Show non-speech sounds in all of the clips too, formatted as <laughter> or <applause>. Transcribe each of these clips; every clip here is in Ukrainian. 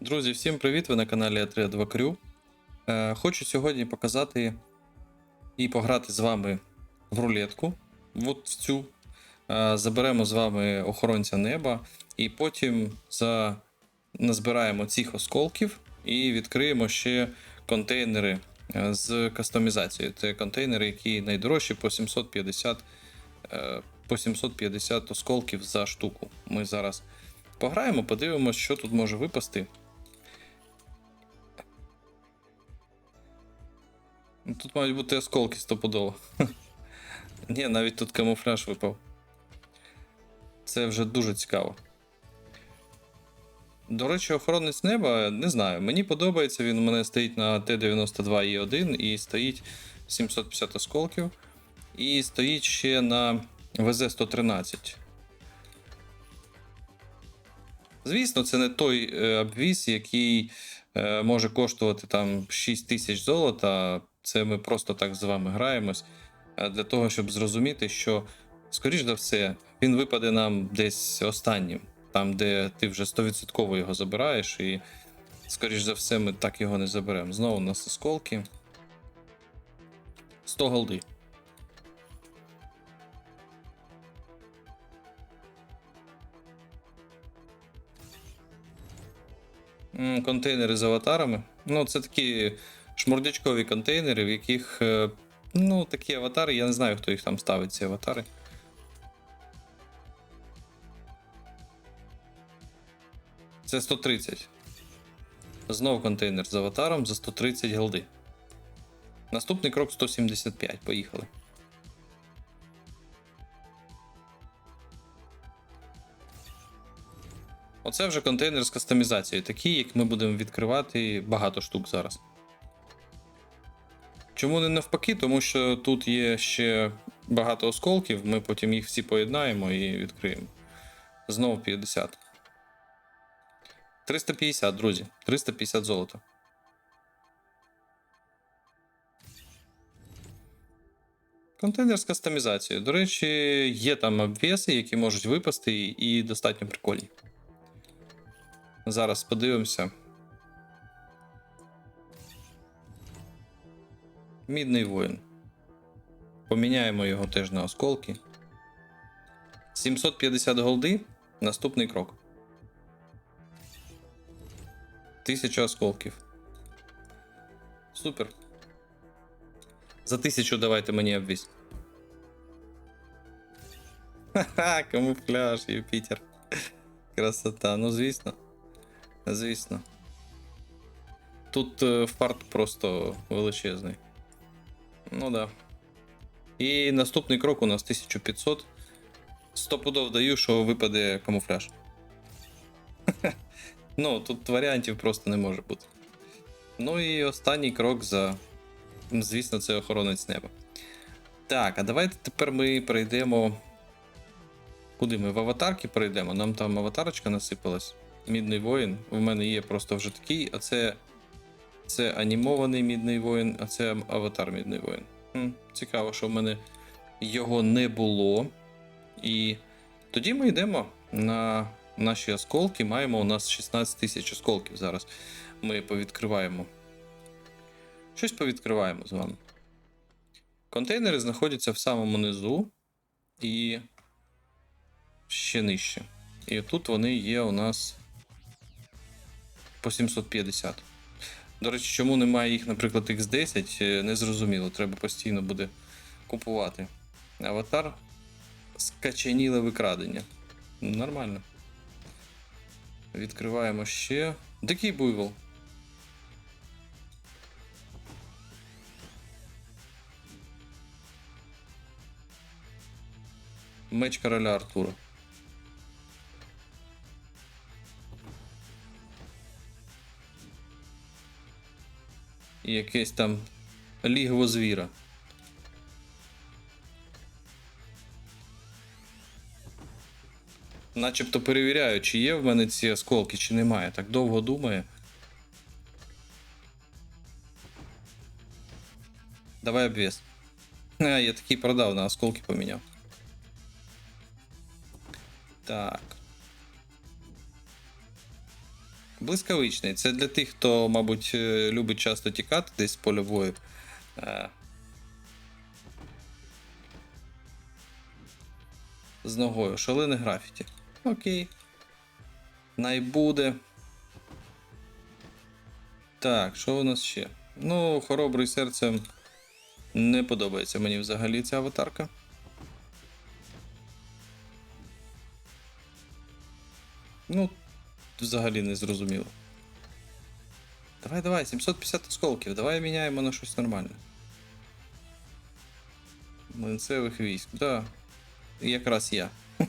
Друзі, всім привіт! Ви на каналі a 2 Crew. Е, Хочу сьогодні показати і пограти з вами в рулетку. От в цю. Е, Заберемо з вами охоронця неба, і потім за... назбираємо цих осколків і відкриємо ще контейнери е, з кастомізацією. Це контейнери, які найдорожчі по 750, е, по 750 осколків за штуку. Ми зараз пограємо, подивимося, що тут може випасти. Тут мають бути осколки стопудово. <laughs> Ні, навіть тут камуфляж випав. Це вже дуже цікаво. До речі, охоронець неба, не знаю. Мені подобається, він у мене стоїть на Т-92І1 і стоїть 750 осколків. І стоїть ще на ВЗ-113. Звісно, це не той е, обвіз, який е, може коштувати там 6 тисяч золота. Це ми просто так з вами граємось. Для того, щоб зрозуміти, що, скоріш за все, він випаде нам десь останнім, там, де ти вже 100% його забираєш, і, скоріш за все, ми так його не заберемо. Знову у нас осколки. 100 голди. Контейнери з аватарами. Ну, це такі шмурдячкові контейнери, в яких. е, Ну, такі аватари, я не знаю, хто їх там ставить, ці аватари. Це 130. Знов контейнер з аватаром за 130 голди. Наступний крок 175. Поїхали. Оце вже контейнер з кастомізацією, такий, як ми будемо відкривати багато штук зараз. Чому не навпаки? Тому що тут є ще багато осколків, ми потім їх всі поєднаємо і відкриємо. Знову 50. 350, друзі. 350 золота. Контейнер з кастомізацією. До речі, є там обвеси, які можуть випасти, і достатньо прикольні. Зараз подивимося. Мідний воїн. Поміняємо його теж на осколки. 750 голди. Наступний крок. 1000 осколків. Супер. За 1000 давайте мені обвість. Ха-ха, камуфляж, Юпітер. Красота, ну звісно. Звісно. Тут е, фарт просто величезний. Ну да. І наступний крок у нас 1500. Стопудов даю, що випаде камуфляж. <laughs> ну, тут варіантів просто не може бути. Ну і останній крок за. Звісно, це охоронець неба. Так, а давайте тепер ми перейдемо. Куди ми? В аватарки перейдемо. Нам там аватарочка насипалась. Мідний воїн. У мене є просто вже такий, а це. Це анімований мідний воїн, а це аватар мідний воїн. Хм, цікаво, що в мене його не було. І тоді ми йдемо на наші осколки. Маємо у нас 16 тисяч осколків зараз. Ми повідкриваємо. Щось повідкриваємо з вами. Контейнери знаходяться в самому низу і ще нижче. І тут вони є у нас по 750. До речі, чому немає їх, наприклад, X10, е, не зрозуміло. Треба постійно буде купувати. Аватар скачаніле викрадення. Нормально. Відкриваємо ще. Дикий буйвол. Меч короля Артура. І якесь там лігво звіра. Начебто перевіряю, чи є в мене ці осколки, чи немає. Так довго думає. Давай обвес. А, я такий продав, на осколки поміняв. Так. Блискавичний. Це для тих, хто, мабуть, е, любить часто тікати десь з поля бою. Е, З ногою. Шалене графіті. Окей. Найбуде. Так, що у нас ще? Ну, хоробрий серцем не подобається мені взагалі ця аватарка. Ну, взагалі не зрозуміло. Давай, давай, 750 осколків, давай міняємо на щось нормальне. Млинцевих військ, да. Якраз я. <laughs>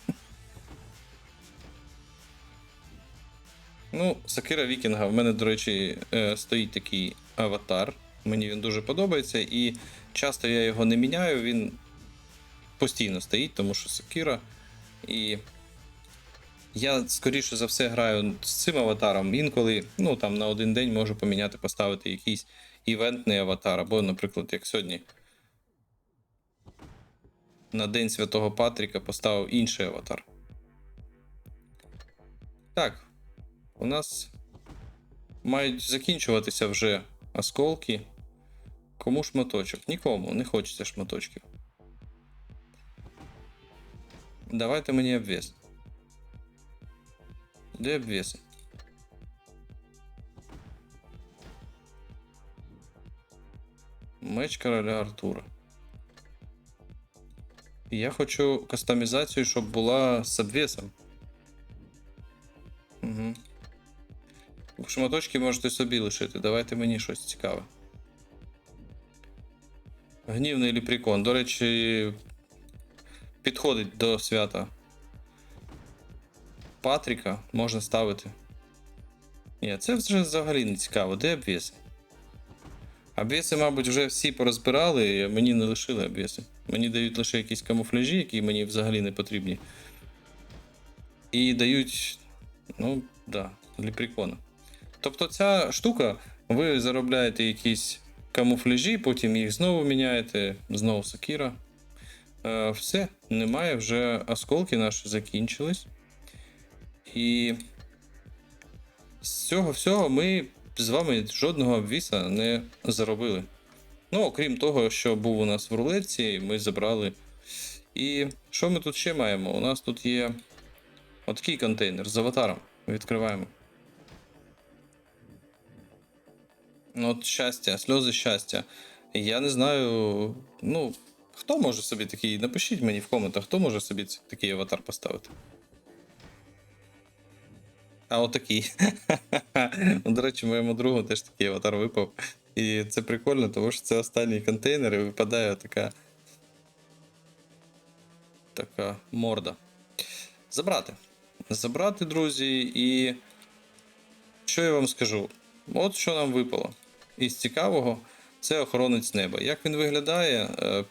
Ну, Сакира Вікінга. В мене, до речі, е, стоїть такий аватар. Мені він дуже подобається, і часто я його не міняю, він постійно стоїть, тому що Сакира. І я, скоріше за все, граю з цим аватаром. Інколи, ну там на один день можу поміняти, поставити якийсь івентний аватар, або, наприклад, як сьогодні. На День Святого Патріка поставив інший аватар. Так. У нас мають закінчуватися вже осколки. Кому шматочок? Нікому, не хочеться шматочків. Давайте мені обвес. Де обвеси? Меч короля Артура. Я хочу кастомізацію, щоб була з обвесом. Угу. Шматочки можете собі лишити. Давайте мені щось цікаве. Гнівний ліпрікон. До речі, підходить до свята Патріка, можна ставити. Ні, це вже взагалі не цікаво. Де обвіси? Обвіси, мабуть, вже всі порозбирали, мені не лишили обвіси. Мені дають лише якісь камуфляжі, які мені взагалі не потрібні. І дають. Ну, да, ліпрікона. Тобто ця штука, ви заробляєте якісь камуфляжі, потім їх знову міняєте, знову сакіра. Е, все, немає, вже осколки наші закінчились. І з цього всього ми з вами жодного обвіса не заробили. Ну, окрім того, що був у нас в рулетці, ми забрали. І що ми тут ще маємо? У нас тут є отакий контейнер з аватаром. Відкриваємо. Ну, от щастя, сльози щастя. Я не знаю. Ну, хто може собі такий. Напишіть мені в коментах, хто може собі такий аватар поставити. А отакий. <laughs> До речі, моєму другу теж такий аватар випав. І це прикольно, тому що це останній контейнер і випадає така. Така морда. Забрати. Забрати, друзі, і. Що я вам скажу? От що нам випало. Із цікавого, це охоронець неба. Як він виглядає? Е,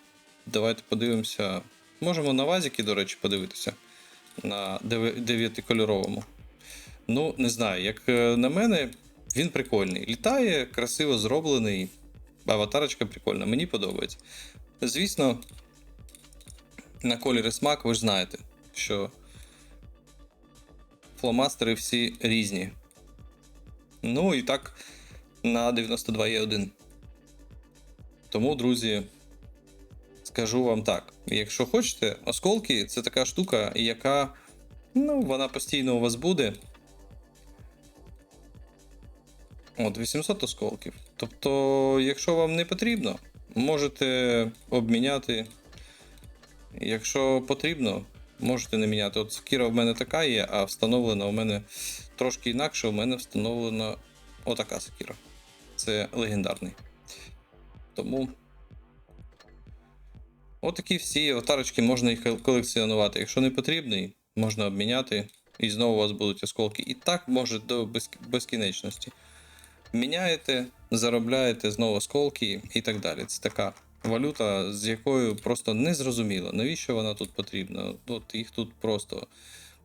Давайте подивимося. Можемо на вазіки, до речі, подивитися. На 9-кольоровому. Ну, не знаю, як е, на мене, він прикольний. Літає, красиво зроблений. Аватарочка прикольна, мені подобається. Звісно, на колір і смак ви ж знаєте, що фломастери всі різні. Ну і так на 92 є 1. Тому, друзі, скажу вам так: якщо хочете, осколки це така штука, яка ну, вона постійно у вас буде. От, 800 осколків. Тобто, якщо вам не потрібно, можете обміняти. Якщо потрібно, можете не міняти. От Кіра в мене така є, а встановлена у мене трошки інакше, у мене встановлена отака Секіра. Це легендарний. Тому. Отакі всі аватарочки можна їх колекціонувати. Якщо не потрібний, можна обміняти. І знову у вас будуть осколки. І так може до без- безкінечності. Міняєте, заробляєте знову осколки і так далі. Це така валюта, з якою просто не зрозуміло, навіщо вона тут потрібна. От їх тут просто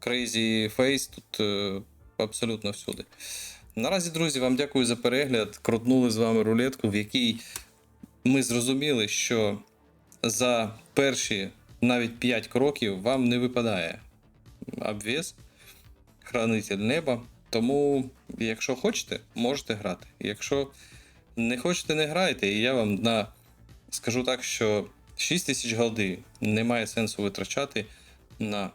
crazy face, тут е, абсолютно всюди. Наразі, друзі, вам дякую за перегляд. Крутнули з вами рулетку, в якій ми зрозуміли, що за перші навіть 5 кроків вам не випадає обвес, хранитель неба. Тому, якщо хочете, можете грати. Якщо не хочете, не грайте, і я вам на скажу так, що 6 тисяч голди немає сенсу витрачати на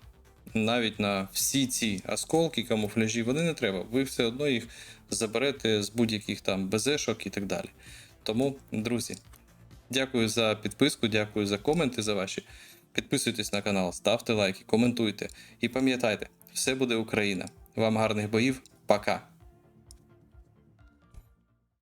навіть на всі ці осколки, камуфляжі, вони не треба. Ви все одно їх заберете з будь-яких там БЗшок і так далі. Тому, друзі, дякую за підписку, дякую за коменти за ваші. Підписуйтесь на канал, ставте лайки, коментуйте. І пам'ятайте, все буде Україна. Вам гарних боїв, пока!